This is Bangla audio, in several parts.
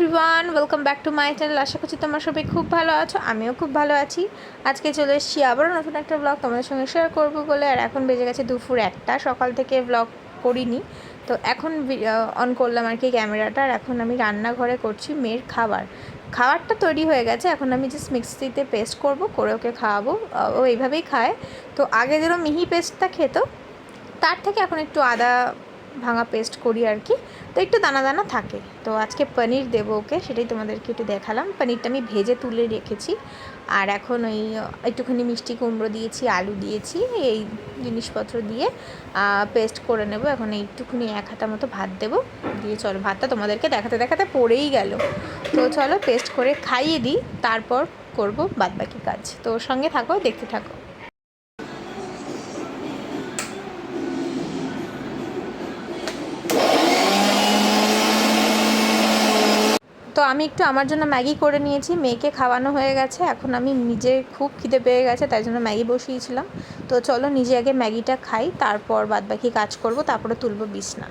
Everyone welcome back to my channel আশা করছি তোমরা সবাই খুব ভালো আছো, আমিও খুব ভালো আছি। আজকে চলে এসেছি আবারও নতুন একটা ব্লগ তোমাদের সঙ্গে শেয়ার করব বলে, আর এখন বেজে গেছে দুপুর একটা, সকাল থেকে ব্লগ করিনি। তো এখন অন করলাম আর কি ক্যামেরাটা, আর এখন আমি রান্নাঘরে করছি মেয়ের খাবার। খাবারটা তৈরি হয়ে গেছে, এখন আমি জাস্ট মিক্সিতে পেস্ট করব, করে ওকে খাওয়াবো। ও এইভাবেই খায়। তো আগে যেরকম মিহি পেস্টটা খেত, তার থেকে এখন একটু আদা ভাঙা পেস্ট করি আর কি। তো একটু দানা দানা থাকে। তো আজকে পনির দেবো ওকে, সেটাই তোমাদেরকে একটু দেখালাম। পনিরটা আমি ভেজে তুলে রেখেছি। আর এখন ওই, একটুখানি মিষ্টি কুমড়ো দিয়েছি, আলু দিয়েছি, এই জিনিসপত্র দিয়ে পেস্ট করে নেব। এখন এইটুকুনি এক হাতা মতো ভাত দেবো। দিয়ে চলো, ভাতটা তোমাদেরকে দেখাতে দেখাতে পড়েই গেল। তো চলো, পেস্ট করে খাইয়ে দিই, তারপর করব বাদবাকি কাজ। তো সঙ্গে থাকো, দেখতে থাকো। তো আমি একটু আমার জন্য ম্যাগি করে নিয়েছি। মেয়েকে খাওয়ানো হয়ে গেছে। এখন আমি নিজে খুব খিদে পেয়ে গেছে, তাই জন্য ম্যাগি বসিয়েছিলাম। তো চলো নিজে আগে ম্যাগিটা খাই, তারপর বাদবাকি কাজ করব, তারপরে তুলবো বিছনা।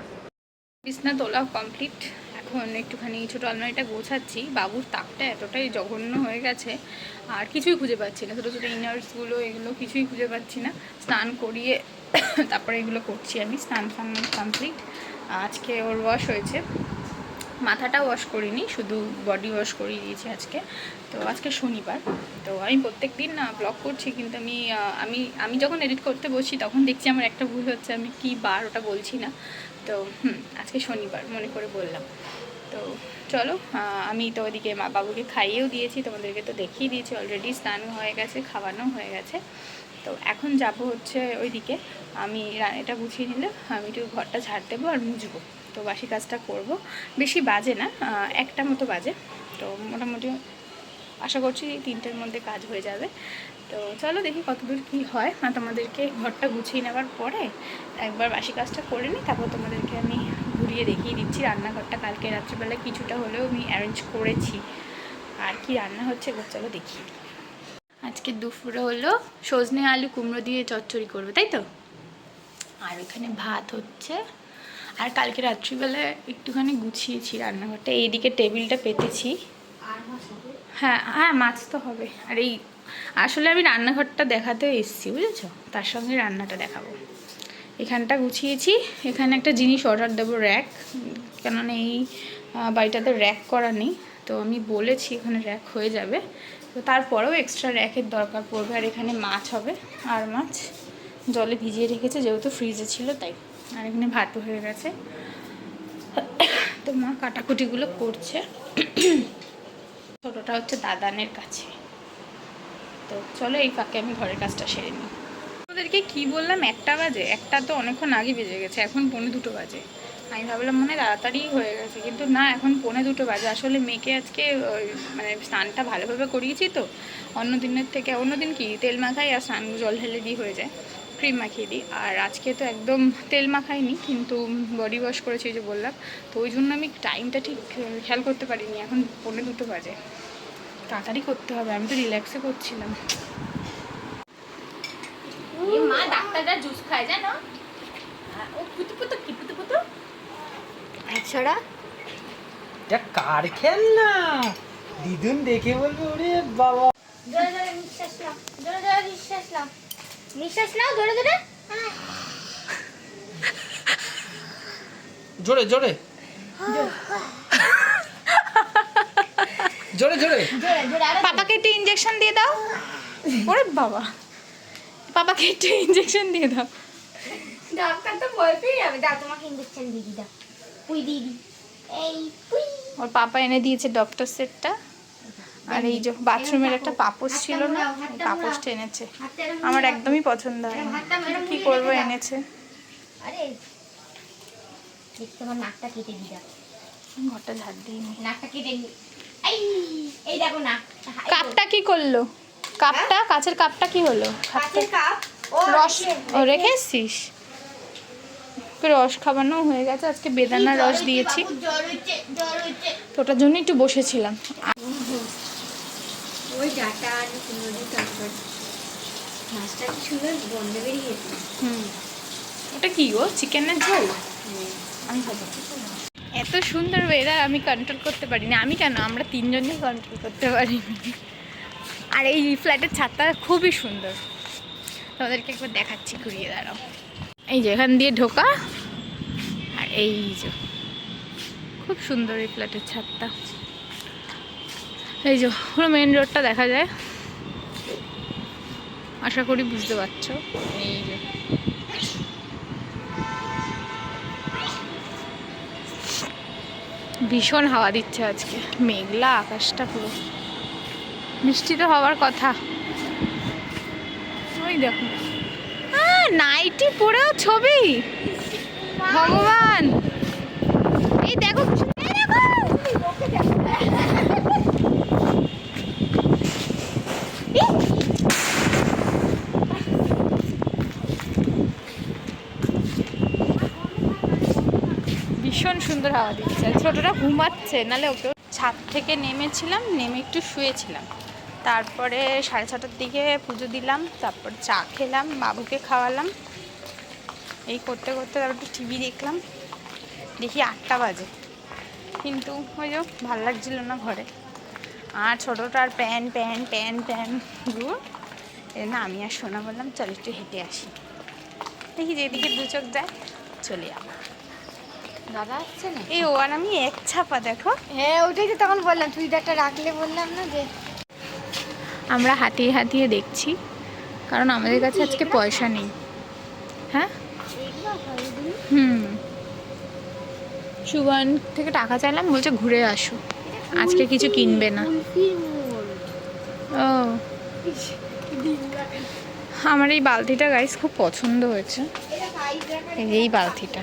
বিছনা তোলা কমপ্লিট এখন একটুখানি ছোটো আলমারিটা গোছাচ্ছি। বাবুর তাকটা এতটাই জঘন্য হয়ে গেছে, আর কিছুই খুঁজে পাচ্ছি না। ছোটো ছোটো ইনার্সগুলো এগুলো কিছুই খুঁজে পাচ্ছি না। স্নান করিয়ে তারপরে এগুলো করছি আমি, স্নান ফান কমপ্লিট আজকে ওর ওয়াশ হয়েছে। মাথাটা ওয়াশ করিনি, শুধু বডি ওয়াশ করিয়ে দিয়েছি আজকে। তো আজকে শনিবার, তো আমি প্রত্যেক দিন না ব্লগ করছি, কিন্তু আমি আমি আমি যখন এডিট করতে বসি, তখন দেখছি আমার একটা ভুল হচ্ছে, আমি কি বার ওটা বলছি না। তো আজকে শনিবার, মনে করে বললাম। তো চলো আমি তো ওদিকে মা, বাবুকে খাইয়েও দিয়েছি, তোমাদেরকে তো দেখিয়ে দিয়েছি অলরেডি স্নান হয়ে গেছে, খাওয়ানো হয়ে গেছে। তো এখন যাব হচ্ছে ওইদিকে, আমি এটা গুছিয়ে নিলে, আমি একটু ঘরটা ঝাড় দেবো আর মুছবো। তো বাসি কাজটা করব। বেশি বাজে না একটা মতো বাজে। তো মোটামুটি আশা করছি তিনটের মধ্যে কাজ হয়ে যাবে। তো চলো দেখি কতদূর কী হয়। আর তোমাদেরকে ঘরটা গুছিয়ে নেওয়ার পরে একবার বাসি কাজটা করে নিই, তারপর তোমাদেরকে আমি ঘুরিয়ে দেখিয়ে দিচ্ছি রান্নাঘরটা। কালকে রাত্রিবেলা কিছুটা হলেও আমি অ্যারেঞ্জ করেছি। আর কি রান্না হচ্ছে এবার চলো দেখি। আজকে দুপুরে হলো সজনে আলু কুমড়ো দিয়ে চচ্চড়ি করবে, তাই তো? আর ওখানে ভাত হচ্ছে আর কালকে রাত্রিবেলায় একটুখানি গুছিয়েছি রান্নাঘরটা। এইদিকে টেবিলটা পেতেছি। হ্যাঁ হ্যাঁ মাছ তো হবে। আর এই আসলে আমি রান্নাঘরটা দেখাতেও এসেছি, বুঝেছ? তার সঙ্গে রান্নাটা দেখাবো। এখানটা গুছিয়েছি। এখানে একটা জিনিস অর্ডার দেবো র্যাক কেননা এই বাড়িটাতে র্যাক করা নেই। তো আমি বলেছি এখানে র্যাক হয়ে যাবে। তো তারপরেও এক্সট্রা র্যাকের দরকার পড়বে। আর এখানে মাছ হবে, আর মাছ জলে ভিজিয়ে রেখেছে, যেহেতু ফ্রিজে ছিল, তাই। আর এখানে ভাতও হয়ে গেছে। তো মা কাটাকুটিগুলো করছে। ছোটোটা হচ্ছে দাদানের কাছে। তো চলো এই ফাঁকে আমি ঘরের কাজটা সেরে নিই। ওদেরকে কি বললাম? একটা বাজে? একটা তো অনেকক্ষণ আগে বেজে গেছে, এখন পৌনে দুটো বাজে। আমি ভাবলাম মনে হয় তাড়াতাড়ি হয়ে গেছে, কিন্তু না, এখন পৌনে দুটো বাজে। আসলে মেয়েকে আজকে মানে স্নানটা ভালোভাবে করিয়েছি তো। অন্য দিনের থেকে অন্য দিন কি? তেল মাখাই আর স্নান জল ঢেলে দিই হয়ে যায়। ক্রিম মাখিয়ে দিই। আর আজকে তো একদম তেল মাখাইনি কিন্তু বডি ওয়াশ করেছি ওই যে বললাম। তো ওই জন্য আমি টাইমটা ঠিক খেয়াল করতে পারিনি। এখন পৌনে দুটো বাজে। তাড়াতাড়ি করতে হবে আমি তো রিল্যাক্সে করছিলাম। মা ডাক্তাররা জুস খায় জানো? ও পুতু পুতু কি পুতু পুতু? আচ্ছাড়া এটা কার খেলনা? দিদুন দেখে বলবে ওরে বাবা। জোরে জোরে নিঃশ্বাস নাও জোরে জোরে নিঃশ্বাস নাও। নিঃশ্বাস নাও জোরে জোরে। হ্যাঁ। জোরে জোরে। জোরে জোরে। পাপাকে একটু ইঞ্জেকশন দিয়ে দাও। ওরে বাবা। পাপাকে একটু ইঞ্জেকশন দিয়ে দাও। ডাক্তার তো ভয় পেয়ে যাবে দাও তোমাকে ইঞ্জেকশন দিয়ে দি দাও। পুই দিয়ে দি এই পুই। ওর পাপা এনে দিয়েছে ডক্টর সেটটা আর এই যে বাথরুমের একটা পাপোশ ছিল না পাপোশটা এনেছে। আমার একদমই পছন্দ হয় কি করব এনেছে? আরে দেখি তোমার নাকটা কেটে দি দাও ঘরটা ঝাড় দিইনি নাকটা কেটে এই দেখো না কাপটা কি করল? কাপটা কাছের কাপটা কি হলো? কাচের কাপ। ও রস রেখে- এসছিস? রস খাওয়ানো হয়ে গেছে আজকে বেদানা রস দিয়েছি। তো ওটার জন্য একটু বসেছিলাম। ওই ডাটা আর কুমড়ো তারপর মাছটা কি সুন্দর গন্ধ বেরিয়েছে হুম। ওটা কি গো? চিকেনের ঝোল? আমি খাব। এত সুন্দর ওয়েদার আমি কন্ট্রোল করতে পারিনি। আমি কেন? আমরা তিনজনই কন্ট্রোল করতে পারিনি। আর এই ফ্ল্যাটের ছাদটা খুবই সুন্দর। তোমাদেরকে একবার দেখাচ্ছি ঘুরিয়ে দাঁড়াও। এই যে এখান দিয়ে ঢোকা। আর এই যে খুব সুন্দর এই ফ্ল্যাটের ছাদটা। এই যে পুরো মেন রোডটা দেখা যায়। আশা করি বুঝতে পারছ। এই যে। ভীষণ হাওয়া দিচ্ছে আজকে। মেঘলা আকাশটা পুরো। মিষ্টি তো হওয়ার কথা। ওই দেখো। নাইটি পরেও ছবি। ভগবান এই দেখো কি সুন্দর- এই দেখো। সুন্দর দিচ্ছে। ছোটটা ঘুমাচ্ছে, নালে ওকে ছাদ থেকে নেমেছিলাম, নেমে একটু শুয়েছিলাম। তারপরে সাড়ে ছটার দিকে পুজো দিলাম, তারপর চা খেলাম, বাবুকে খাওয়ালাম। এই করতে করতে তারপর একটু টিভি দেখলাম, দেখি আটটা বাজে। কিন্তু ওই যে ভালো লাগছিল না ঘরে। আর ছোটোটার প্যান প্যান প্যান প্যান এই না, আমি আর শোনা বললাম, চল একটু হেঁটে আসি। দেখি যেদিকে দু চোখ যায়, চলে যাব দাদা আসছে না এই ও আর আমি এক ছাপা দেখো। হ্যাঁ ওটাই তো তখন বললাম চুড়িদারটা রাখলে বললাম না যে। আমরা হাতিয়ে হাতিয়ে দেখছি কারণ আমাদের কাছে আজকে পয়সা নেই। হ্যাঁ? হুম। সুবান থেকে টাকা চাইলাম বলছে ঘুরে আসো। আজকে কিছু কিনবে না। ও। আমার এই বালতিটা গাইস খুব পছন্দ হয়েছে। এই বালতিটা।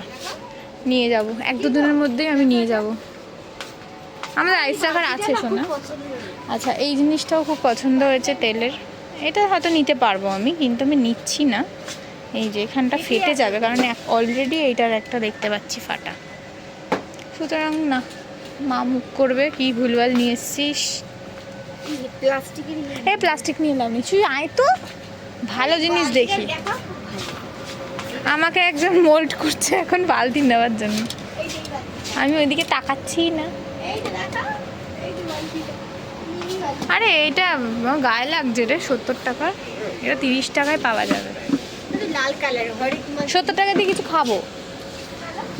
নিয়ে যাব। এক দু দিনের মধ্যেই আমি নিয়ে যাব। আমাদের আইস রাখার আছে শোনা। আচ্ছা এই জিনিসটাও খুব পছন্দ হয়েছে তেলের। এটা হয়তো নিতে পারব আমি কিন্তু আমি নিচ্ছি না। এই যে এখানটা ফেটে যাবে কারণ অলরেডি এইটার একটা দেখতে পাচ্ছি ফাটা। সুতরাং না মা মুখ করবে কি ভুলভাল নিয়ে এসছিস? প্লাস্টিকের এই প্লাস্টিক নিয়ে লাভ নেই তুই আয় তো। ভালো জিনিস দেখি। আমাকে একজন মোল্ড করছে এখন বালতি নেওয়ার জন্য। আমি ওইদিকে তাকাচ্ছি না। আরে এটা গায়ে লাগছে রে, সত্তর টাকার এটা তিরিশ টাকায় পাওয়া যাবে। সত্তর টাকা দিয়ে কিছু খাব।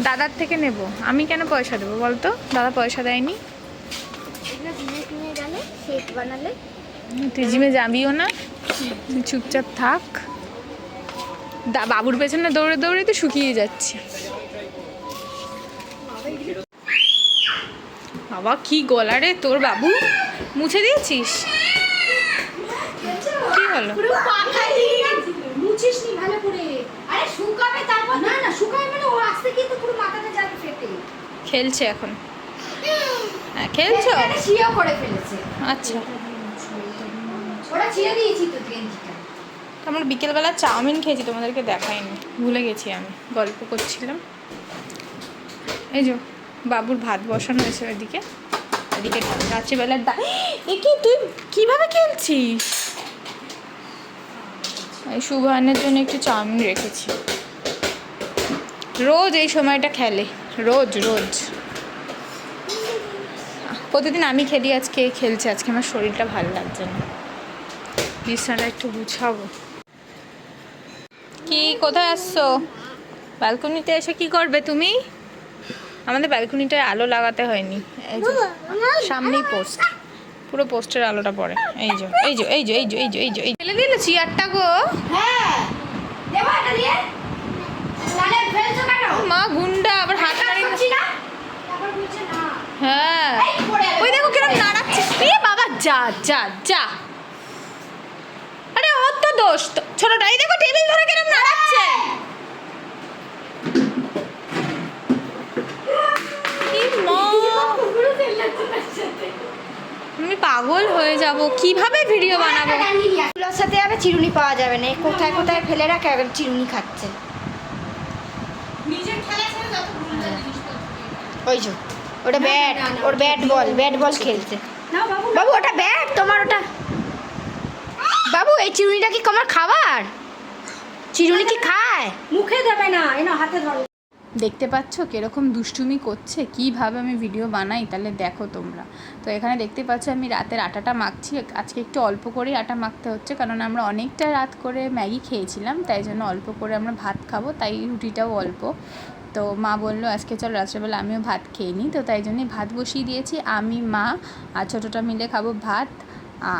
দাদার থেকে নেব। আমি কেন পয়সা দেবো বলতো? দাদা পয়সা দেয়নি। তুই জিমে যাবিও না? চুপচাপ থাক। বাবুর পেছনে দৌড়ে দৌড়ে তো শুকিয়ে যাচ্ছে। বাবা কি গলা রে তোর বাবু? মুছে দিয়েছিস? কি হলো? মুছিস ভালো করে। আরে শুকাবে তারপর? না না শুকাবে মানে ও আস্তে কিন্তু পুরো মাথাটা যাবে ফেটে। খেলছে এখন। হ্যাঁ খেলছো? এখানে করে ফেলেছে। আচ্ছা। ছিঁড়ে দিয়েছি তো আমরা বিকেলবেলা চাউমিন খেয়েছি, তোমাদেরকে দেখাইনি। ভুলে গেছি আমি, গল্প করছিলাম। এই যে, বাবুর ভাত বসানো হয়েছে ওইদিকে। এদিকে রাত্রিবেলার ডা এ কি তুই কীভাবে খেলছিস? এই শুভানের জন্য একটু চাউমিন রেখেছি। রোজ এই সময়টা খেলে, রোজ রোজ। প্রতিদিন আমি খেলি, আজকে খেলছে, আজকে আমার শরীরটা ভালো লাগছে না। বিছানাটা একটু গুছাবো। কি কোথায় আসছো? ব্যালকনিতে এসে কি করবে তুমি? আমাদের ব্যালকনিটায় আলো লাগাতে হয়নি। এই যে সামনেই পোস্ট। পুরো পোস্টের আলোটা পড়ে। এই যে এই যে এই যে এই যে এই যে এই যে এই ফেলে দিল চেয়ারটা গো। হ্যাঁ। দেবো এটা দিয়ে। তাহলে ফেলছো কেন? মা গুন্ডা আবার হাত মারি হ্যাঁ। ওই দেখো কিরম নাড়াচ্ছে। এ বাবা যা যা যা। দোষ? তো। ছোটটা এই দেখো টেবিল ধরে কিরম নাড়াচ্ছে? আমি পাগল হয়ে যাব। কীভাবে ভিডিও বানাবো? এগুলোর সাথে আবার চিরুনি পাওয়া যাবে না। কোথায় কোথায় ফেলে রাখে? এখন চিরুনি খাচ্ছে। ওই যে ওটা ব্যাট ওর ব্যাট বল ব্যাট বল খেলছে। বাবু ওটা ব্যাট তোমার ওটা বাবু এই চিরুনিটা কি তোমার খাবার? চিরুনি কি খায়? মুখে দেবে না এনো হাতে ধরো। দেখতে পাচ্ছ কীরকম দুষ্টুমি করছে? কীভাবে আমি ভিডিও বানাই? তাহলে দেখো তোমরা। তো এখানে দেখতে পাচ্ছ আমি রাতের আটাটা মাখছি। আজকে একটু অল্প করেই আটা মাখতে হচ্ছে কারণ আমরা অনেকটা রাত করে ম্যাগি খেয়েছিলাম তাই জন্য অল্প করে আমরা ভাত খাব তাই রুটিটাও অল্প। তো মা বলল আজকে চল রাত্রেবেলা আমিও ভাত খেয়ে নিই। তো তাই জন্যই ভাত বসিয়ে দিয়েছি। আমি মা আর ছোটোটা মিলে খাব ভাত।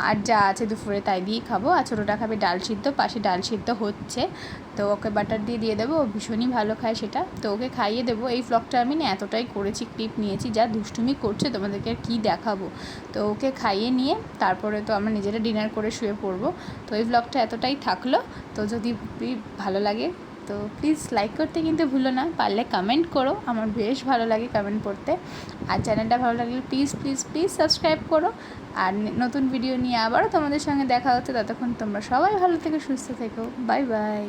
আর যা আছে দুপুরে তাই দিয়েই খাব। আর ছোটোটা খাবে ডাল সিদ্ধ, পাশে ডাল সিদ্ধ হচ্ছে। তো ওকে বাটার দিয়ে দিয়ে দেবো, ও ভীষণই ভালো খায় সেটা। তো ওকে খাইয়ে দেবো। এই ব্লগটা আমি না এতটাই করেছি ক্লিপ নিয়েছি, যা দুষ্টুমি করছে, তোমাদেরকে আর কী দেখাবো। তো ওকে খাইয়ে নিয়ে তারপরে তো আমরা নিজেরা ডিনার করে শুয়ে পড়ব। তো এই ব্লগটা এতটাই থাকল। তো যদি ভালো লাগে তো প্লিজ লাইক করতে কিন্তু ভুলো না, পারলে কমেন্ট করো, আমার বেশ ভালো লাগে কমেন্ট পড়তে। আর চ্যানেলটা ভালো লাগলে প্লিজ প্লিজ প্লিজ সাবস্ক্রাইব করো। আর নতুন ভিডিও নিয়ে আবারও তোমাদের সঙ্গে দেখা হচ্ছে, ততক্ষণ তোমরা সবাই ভালো থেকে, সুস্থ থেকো। Bye bye